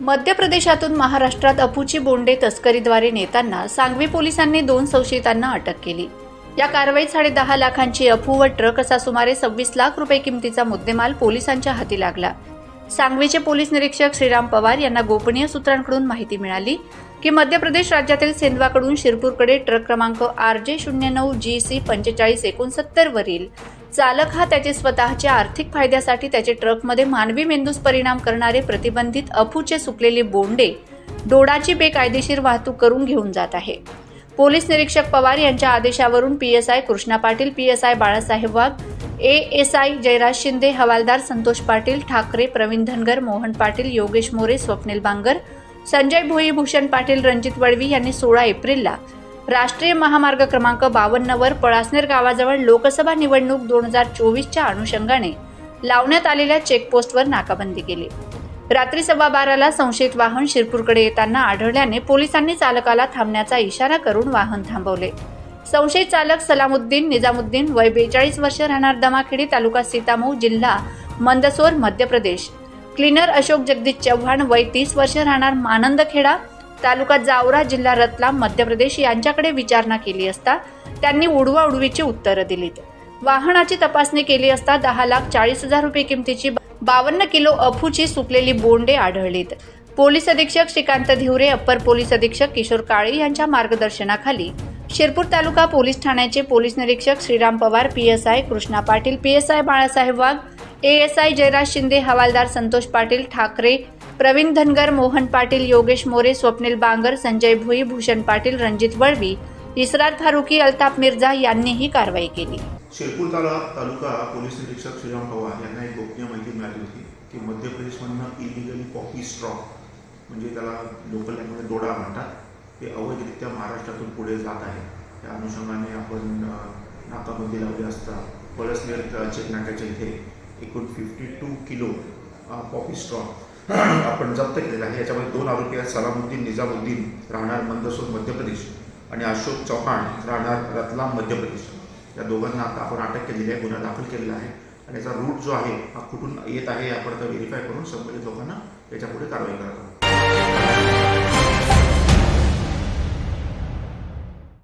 मध्य प्रदेशातून महाराष्ट्रात अफूची बोंडे तस्करीद्वारे नेताना सांगवी पोलिसांनी दोन संशयितांना अटक केली. या कारवाईत साडेदहा लाखांची अफू व ट्रक असा सुमारे सव्वीस लाख रुपये किमतीचा मुद्देमाल पोलिसांच्या हाती लागला. सांगवीचे पोलीस निरीक्षक श्रीराम पवार यांना गोपनीय सूत्रांकडून माहिती मिळाली की मध्य प्रदेश राज्यातील सेंधवाकडून शिरपूरकडे ट्रक क्रमांक आर जे शून्य नऊ जी सी पंचेचाळीस एकोणसत्तर वरील चालक हा त्याचे स्वतःच्या आर्थिक फायद्यासाठी त्याचे ट्रकमध्ये मानवी मेंदूस परिणाम करणारे प्रतिबंधित अफूचे सुकलेले बोंडे डोडाची बेकायदेशीर वाहतूक करून घेऊन जात आहे. पोलीस निरीक्षक पवार यांच्या आदेशावरून P S I Krishna Patil P S I Balasaheb Wagh A S I Jayraj Shinde हवालदार संतोष पाटील ठाकरे प्रवीण धनगर मोहन पाटील योगेश मोरे स्वप्नील बांगर संजय भोई भूषण पाटील रणजित वडवी यांनी सोळा एप्रिलला राष्ट्रीय महामार्ग क्रमांक बावन्नवर पळासनेर गावाजवळ लोकसभा निवडणूक दोन हजार चोवीसच्या अनुषंगाने लावण्यात आलेल्या चेकपोस्टवर नाकाबंदी केली. रात्री सव्वा बाराला संशयित वाहन शिरपूरकडे येताना आढळल्याने पोलिसांनी चालकाला थांबण्याचा इशारा करून वाहन थांबवले. संशयित चालक सलामुद्दीन निजामुद्दीन वय बेचाळीस वर्ष राहणार दमाखेडी तालुका सीतामऊ जिल्हा मंदसोर मध्य प्रदेश. क्लीनर अशोक जगदीश चव्हाण वय तीस वर्ष राहणार मानंदखेडा तालुका जावरा जिल्हा रतलाम मध्य प्रदेश यांच्याकडे विचारणा केली असता त्यांनी उडवा उडवीची उत्तरं दिलीत. वाहनाची तपासणी केली असता दहा लाख चाळीस हजार रुपये किमतीची बावन्न किलो अफूची सुकलेली बोंडे आढळलीत. पोलीस अधीक्षक श्रीकांत धिवरे अप्पर पोलीस अधीक्षक किशोर काळे यांच्या मार्गदर्शनाखाली शिरपूर तालुका पोलीस ठाण्याचे पोलीस निरीक्षक Shriram Pawar P S I Krishna Patil P S I Balasaheb Wagh I Jayraj Shinde हवालदार संतोष पाटील ठाकरे प्रवीण धनगर मोहन पाटील योगेश मोरे स्वप्नील बांगर संजय भुई भूषण पाटील रणजित वळवी इसरार फारुकी अल्ताफ मिर्झा यांनी ही कारवाई केली. शिरपूर तालुका तालुका पोलीस निरीक्षक श्रीराम पवार यांना एक गोपनीय माहिती मिळाली होती की मध्य प्रदेशमधनं इलिगली कॉफी स्ट्रॉ म्हणजे त्याला लोकल लँग्वेज डोडा म्हणतात ते अवैधरित्या महाराष्ट्रातून पुढे जात आहे. त्या अनुषंगाने आपण अ, नाकाबंदी लावली असता पळसनेर अ, इथे एकूण fifty two kilo coffee straw आपण जप्त केलेला आहे. याच्यामध्ये दोन आरोपी आहेत. सलामुद्दीन निजामुद्दीन राहणार मंदसूर मध्य प्रदेश आणि अशोक चव्हाण राहणार रतलाम मध्य प्रदेश. या दोघांना आता आपण अटक केलेली आहे. गुन्हा दाखल केलेला आहे. आणि याचा रूट जो आहे हा कुठून येत आहे आपण आता व्हेरीफाय करून संबंधित लोकांना याच्यापुढे कारवाई करत आहोत